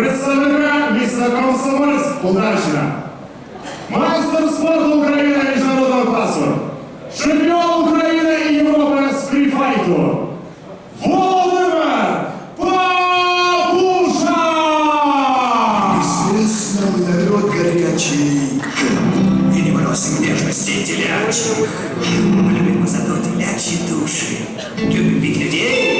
представника міста Комсомольськ, Полтавщина. Майстер спорту України міжнародного класу. Чемпіон України і Європи з фріфайту. Володимир Папуша! Известно народ горячий И не бросим нежности телячьих Любим мы зато телячьи души Любим бить людей,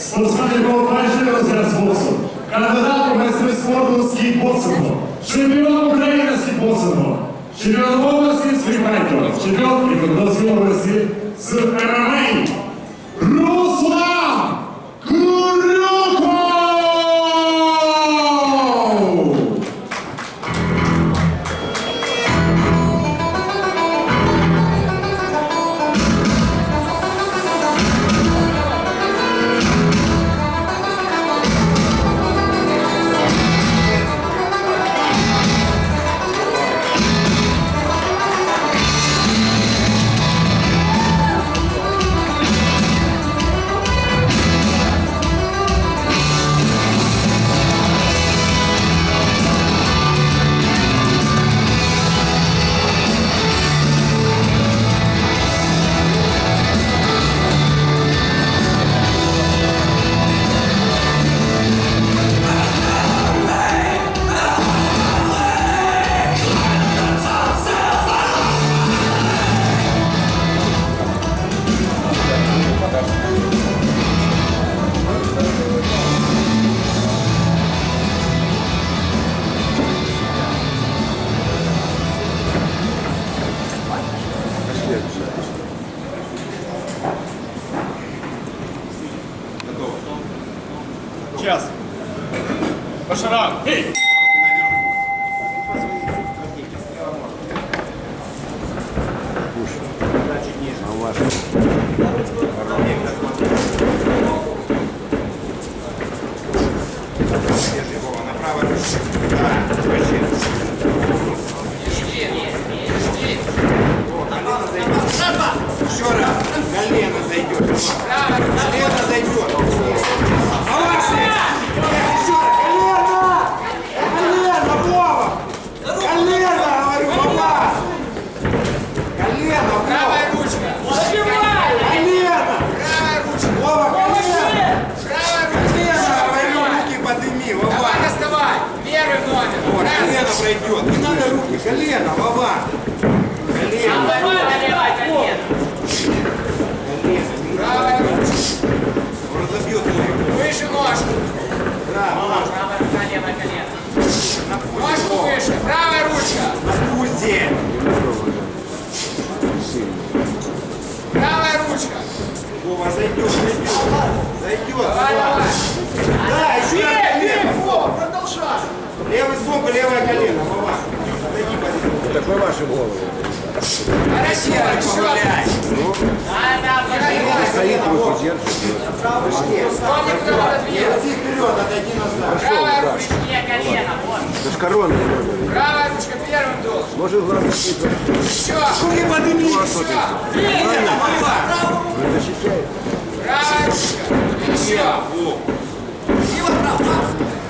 спортсмени якого перший розряд з боксу, кандидат у майстри спорту з кікбоксингу, чемпіон України з кікбоксингу, чемпіон області з фріфайту, чемпіон Івановської області з ММА. Час. Башарам. Эй! Еще раз. Колено зайдет. Колено зайдет. Авансы. Еще раз. Колено. Колено, Вова. Колено, говорю, Вова. Колено, Вова. Правая ручка. Колено. Правая ручка. Вова, колено. Правая ручка. Колено, говорю, руки подними, Вова. Давай, доставай. Первый номер. Вот, Раз. колено пройдет. Не надо руки. Колено, Вова. Колено. Колено. Правая ручка. Он разобьет ноги. Выше ножку. Да, Вова. Правая рука, левое колено. На пузе, Ножку Вова. выше. Правая ручка. На пузе. Правая ручка. Вова, зайдет, зайдет. Зайдет. Давай, Вова. давай. Да, еще раз колено. Вова, продолжай. Левый сбоку, левое колено. Отойди, подойди. Такой ваши головы. Хорошо. Да, да, погоди. Стоит, руки держит. Ноги туда пододвинь. Иди вперед, отойди назад. Правая ручка, не колено. Вот. Да с короной надо. Правая ручка первым должен. Может, главное, какие-то Еще. Руки подними. Еще. Колено, Вова. защищает. Правая ручка. Еще. Бьет, и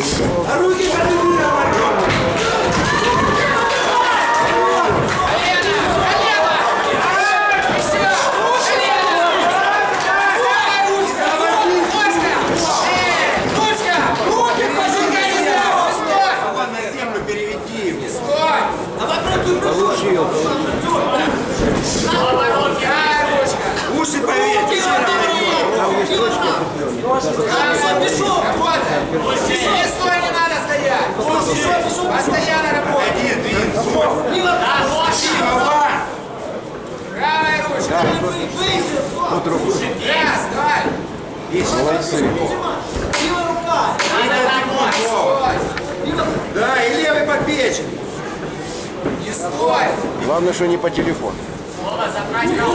никого. А руки подними, говорю. Правая ручка. Ножка. Эй, Работай. Не стой, не надо стоять. Постоянно работай. Правая ручка. Тут руку. Раз, два. Молодцы. Стой. Да, и левый по печени. Не стой. Главное, что не по телефону. Колено,